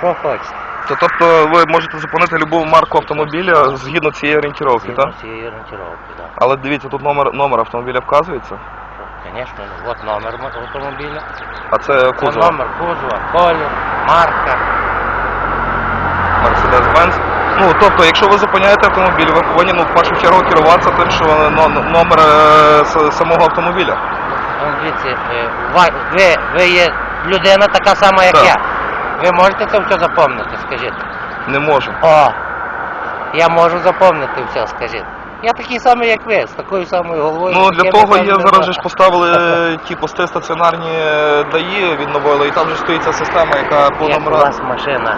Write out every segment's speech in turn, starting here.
Що хочете? То, тобто ви можете зупинити любу марку автомобіля згідно цієї орієнтировки, Згідно так? цієї орієнтировки, так. Але дивіться, тут номер, номер автомобіля вказується, Звісно, ну, от номер автомобіля. а це Це кузов номер кузова, колір, марка. Mercedes-Benz. Ну, тобто, якщо ви зупиняєте автомобіль, ви повинні ну, в першу чергу керуватися тим, що номер е, самого автомобіля. Ну, дивіться, е, ва- ви, ви є людина така сама, як Так. я. Ви можете це все запомнити, скажіть? Не можу. О, я можу запомнити все, скажіть. Я такий самий, як ви, з такою самою головою. Ну для того є зараз же ж поставили ті пости стаціонарні е, ДАІ, відновили, і там же стоїть ця система, яка по Як у номерам. вас машина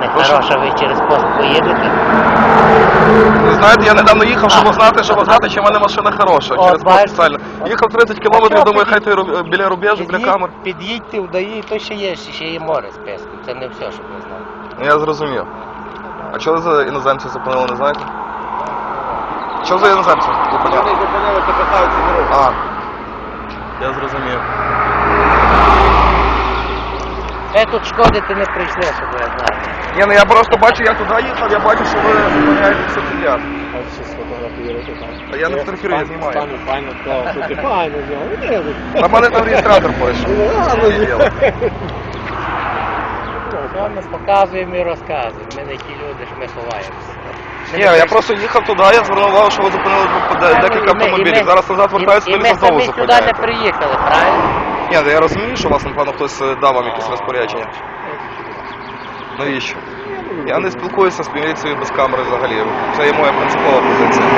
не Прошу? хороша, ви через пост поїдете. Ви знаєте, я недавно їхав, щоб знати, щоб знати, чи в мене машина хороша. Через пост бачите? спеціально. Їхав 30 кілометрів, що думаю, хай той біля рубежу, біля Під'їдь- камер. Під'їдьте в ДАІ, то ще є, ще є море списку. Це не все, щоб ви знали. Ну, Я зрозумів. А чого за іноземці зупинили, не знаєте? Що за іноземці зупиняли? зупинилися, питаються дорогу. А, я зрозумів. Ви тут шкодити не прийшли, щоб ви знали. Ні, ну я просто бачу, я туди їхав, я бачу, що ви зупиняєте все підряд. Ось ще сфотографувати там. Та я не фотографірую, я знімаю. Файно, класно, що ти файно зняв. На мене там реєстратор пише. Що ми показуємо і розказуємо. Ми не ті люди, що ми ховаємося. Ні, я просто їхав туди, я звернув увагу, що ви зупинили де- декілька ми- автомобілів. Зараз назад вертаюся, і, і ми знову самі сюди не зупиняєте. приїхали, правильно? Ні, ну я розумію, що вас, напевно, хтось е, дав вам якісь розпорядження. Навіщо? Я не спілкуюся з міліцією без камери взагалі. Це є моя принципова позиція.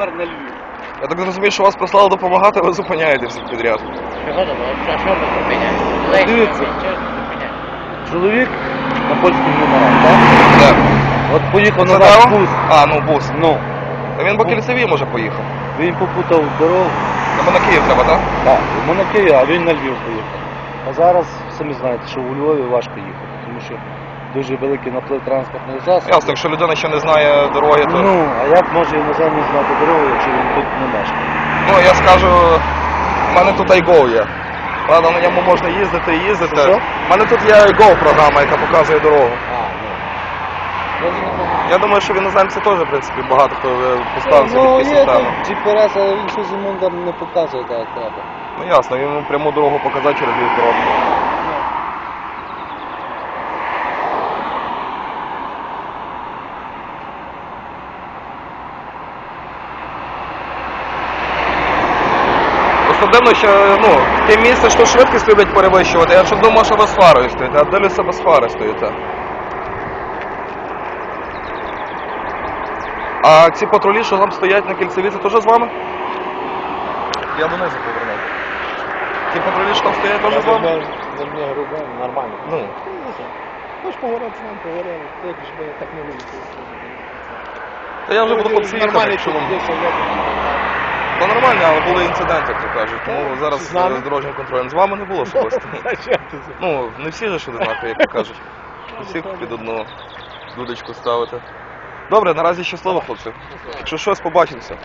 Попер на Львів. Я так розумію, що вас прислали допомагати, ви зупиняєте всіх підряд. Чого думали? Що, що ми зупиняємо? Дивіться. Чоловік на польських номерах, так? Де? От поїхав Це на ваш бус. А, ну бус. Ну, Та він по кільцевій може поїхав. він попутав дорогу. Йому на Київ треба, так? Так, йому на Київ, а він на Львів поїхав. А зараз самі знаєте, що у Львові важко їхати, тому що дуже великий наплив транспортних засобів. Ясно, якщо людина ще не знає дороги, то. Ну, а як може іноземний знати дорогу, якщо він тут не мешкає? Ну, я скажу, в мене тут iGo є. Правда, на ньому можна їздити і їздити. Що? У мене тут є iGo програма, яка показує дорогу. А, ну. Я думаю, що в іноземці теж, в принципі, багато хто е, поставив собі Ну, є системи. тут GPS, але він щось йому там не показує так, як треба. Ну ясно, йому пряму дорогу показати через дві коробки. Особливо, що ну, те місце, що швидкість люблять перевищувати, я що думав, що ви з фарою стоїте, а дивлюся, без фари стоїте. А ці патрулі, що там стоять на кільцеві, це теж з вами? Я донизу повернув. Ті патрулі, що там стоять, теж з вами? Нормально. Ну, Хоч поговорити з ним, поговорили. Як ж би так не вийшло. та я вже буду Нормальний якщо вам... Та нормально, але були інциденти, як то кажуть. Тому зараз з нами? з дорожнім контролем. З вами не було особисто. Ну, не всі же ж одинакові, як то кажуть. Усіх під одну дудочку ставити. Добре, наразі щасливо, хлопці. Якщо щось, побачимося.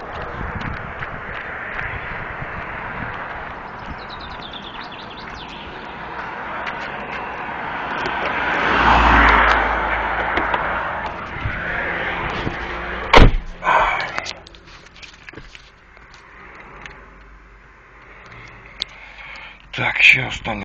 Так, ще останнє.